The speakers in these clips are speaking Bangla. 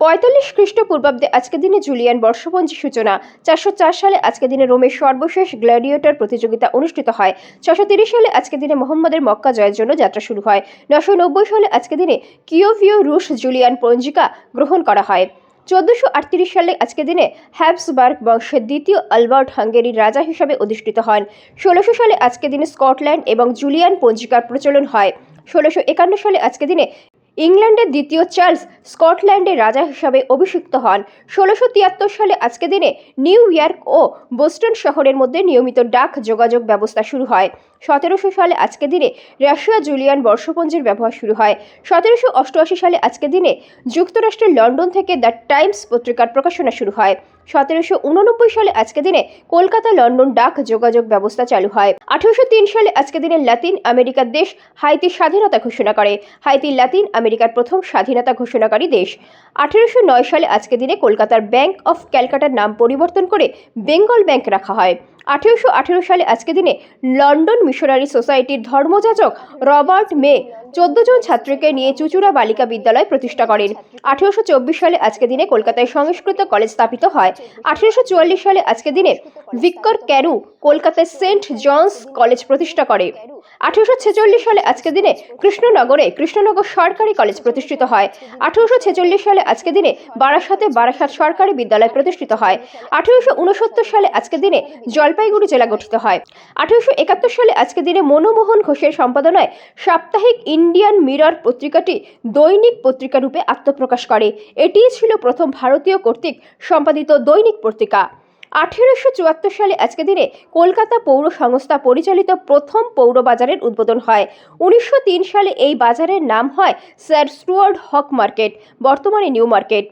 পঁয়তাল্লিশ খ্রিস্টপূর্বাব্দে আজকের দিনে জুলিয়ান বর্ষপঞ্জি সূচনা। চারশো চার সালে আজকের দিনে রোমের সর্বশেষ গ্ল্যাডিয়েটর প্রতিযোগিতা অনুষ্ঠিত হয়। ছশো তিরিশ সালে আজকের দিনে মোহাম্মদের মক্কা জয়ের জন্য যাত্রা শুরু হয়। নশো নব্বই সালে আজকের দিনে কিওভিও রুশ জুলিয়ান পঞ্জিকা গ্রহণ করা হয়। চোদ্দশো আটত্রিশ সালে আজকের দিনে হ্যাবসবার্গ বংশের দ্বিতীয় আলবার্ট হাঙ্গেরির রাজা হিসাবে অধিষ্ঠিত হন। ষোলোশো সালে আজকের দিনে স্কটল্যান্ড এবং জুলিয়ান পঞ্জিকার প্রচলন হয়। ষোলোশো একান্ন সালে আজকের দিনে ইংল্যান্ডের দ্বিতীয় চার্লস স্কটল্যান্ডের রাজা হিসাবে অভিষিক্ত হন। ষোলোশো তিয়াত্তর সালে আজকে দিনে নিউ ইয়র্ক ও বোস্টন শহরের মধ্যে নিয়মিত ডাক যোগাযোগ ব্যবস্থা শুরু হয়। সতেরোশো সালে আজকে দিনে রাশিয়া জুলিয়ান বর্ষপঞ্জির ব্যবহার শুরু হয়। সতেরোশো অষ্টআশি সালে আজকে দিনে যুক্তরাষ্ট্রের লন্ডন থেকে দ্য টাইমস পত্রিকার প্রকাশনা শুরু হয়। সতেরোশো উননব্বই সালে আজকে দিনে কলকাতা, লন্ডন ডাক যোগাযোগ ব্যবস্থা চালু হয়। আঠারোশো তিন সালে আজকে দিনে লাতিন আমেরিকার দেশ হাইতির স্বাধীনতা ঘোষণা করে। হাইতি লাতিন আমেরিকার প্রথম স্বাধীনতা ঘোষণাকারী দেশ। আঠারোশো নয় সালে আজকে দিনে কলকাতার ব্যাংক অফ ক্যালকাটার নাম পরিবর্তন করে বেঙ্গল ব্যাংক রাখা হয়। আঠেরোশো আঠেরো সালে আজকে দিনে লন্ডন মিশনারি সোসাইটির ধর্মযাজক রবার্ট মে চোদ্দ জন ছাত্রীকে নিয়ে চুচুড়া বালিকা বিদ্যালয় প্রতিষ্ঠা করেন। আঠেরোশো চব্বিশ সালে আজকে দিনে কলকাতায় সংস্কৃত কলেজ স্থাপিত হয়। আঠেরোশো চুয়াল্লিশ সালে আজকে দিনে ভিক্কর ক্যারু কলকাতায় সেন্ট জনস কলেজ প্রতিষ্ঠা করে। আঠেরোশো ছেচল্লিশ সালে আজকে দিনে কৃষ্ণনগরে কৃষ্ণনগর সরকারি কলেজ প্রতিষ্ঠিত হয়। আঠেরোশো ছেচল্লিশ সালে আজকে দিনে বারাসাতে বারাসাত সরকারি বিদ্যালয় প্রতিষ্ঠিত হয়। আঠেরোশো উনসত্তর সালে আজকে দিনে জলপাইগুড়ি জেলা গঠিত হয়। আঠেরোশো একাত্তর সালে আজকে দিনে মনমোহন ঘোষের সম্পাদনায় সাপ্তাহিক ইন্ডিয়ান মিরর পত্রিকাটি দৈনিক পত্রিকা রূপে আত্মপ্রকাশ করে। এটিই ছিল প্রথম ভারতীয় কর্তৃক সম্পাদিত দৈনিক পত্রিকা। আঠেরোশো চুয়াত্তর সালে আজকে দিনে কলকাতা পৌর সংস্থা পরিচালিত প্রথম পৌর বাজারের উদ্বোধন হয়। উনিশশো তিন সালে এই বাজারের নাম হয় স্যার স্টুয়ার্ড হক মার্কেট, বর্তমানে নিউ মার্কেট।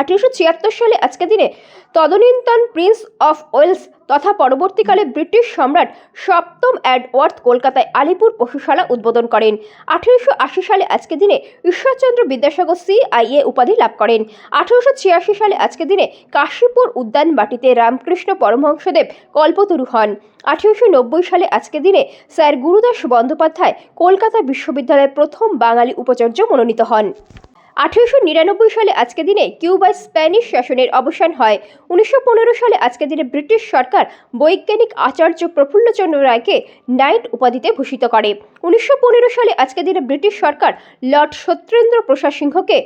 আঠেরোশো ছিয়াত্তর সালে আজকে দিনে তদনীন্তন প্রিন্স অফ ওয়েলস তথা পরবর্তীকালে ব্রিটিশ সম্রাট সপ্তম অ্যাডওয়ার্থ কলকাতায় আলিপুর পশুশালা উদ্বোধন করেন। আঠেরোশো আশি সালে আজকে দিনে ঈশ্বরচন্দ্র বিদ্যাসাগর সিআইএ উপাধি লাভ করেন। আঠেরোশো ছিয়াশি সালে আজকে দিনে কাশীপুর উদ্যান বাটিতে রামকৃষ্ণ পরমহংসদেব কল্পতরু হন। আঠেরোশো নব্বই সালে আজকে দিনে স্যার গুরুদাস বন্দ্যোপাধ্যায় কলকাতা বিশ্ববিদ্যালয়ের প্রথম বাঙালি উপাচার্য মনোনীত হন। আঠেরোশো নিরানব্বই সালে আজকে দিনে কিউবায় স্প্যানিশ শাসনের অবসান হয়। উনিশশো পনেরো সালে আজকে দিনে ব্রিটিশ সরকার বৈজ্ঞানিক আচার্য প্রফুল্লচন্দ্র রায়কে নাইট উপাধিতে ভূষিত করে। উনিশশো পনেরো সালে আজকে দিনে ব্রিটিশ সরকার লর্ড সত্যেন্দ্র প্রসাদ সিংহকে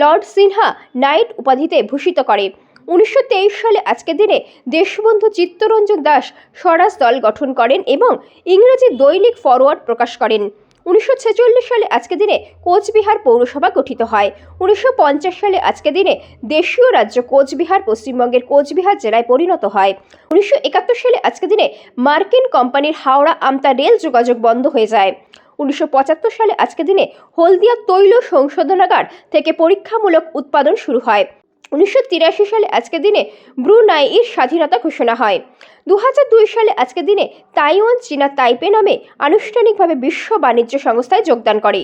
লর্ড সিনহা নাইট উপাধিতে ভূষিত করে। উনিশশো তেইশ সালে আজকের দিনে দেশবন্ধু চিত্তরঞ্জন দাস স্বরাজ দল গঠন করেন এবং ইংরেজি দৈনিক ফরওয়ার্ড প্রকাশ করেন। উনিশশো ছেচল্লিশ সালে আজকে দিনে কোচবিহার পৌরসভা গঠিত হয়। উনিশশো পঞ্চাশ সালে আজকে দিনে দেশীয় রাজ্য কোচবিহার পশ্চিমবঙ্গের কোচবিহার জেলায় পরিণত হয়। উনিশশো একাত্তর সালে আজকে দিনে মার্কিন কোম্পানির হাওড়া আমতা রেল যোগাযোগ বন্ধ হয়ে যায়। উনিশশো পঁচাত্তর সালে আজকে দিনে হলদিয়া তৈল সংশোধনাগার থেকে পরীক্ষামূলক উৎপাদন শুরু হয়। উনিশশো তিরাশি সালে আজকের দিনে ব্রুনাইয়ের স্বাধীনতা ঘোষণা হয়। দু সালে আজকের দিনে তাইওয়ান চীনা তাইপে নামে আনুষ্ঠানিকভাবে বিশ্ব বাণিজ্য সংস্থায় যোগদান করে।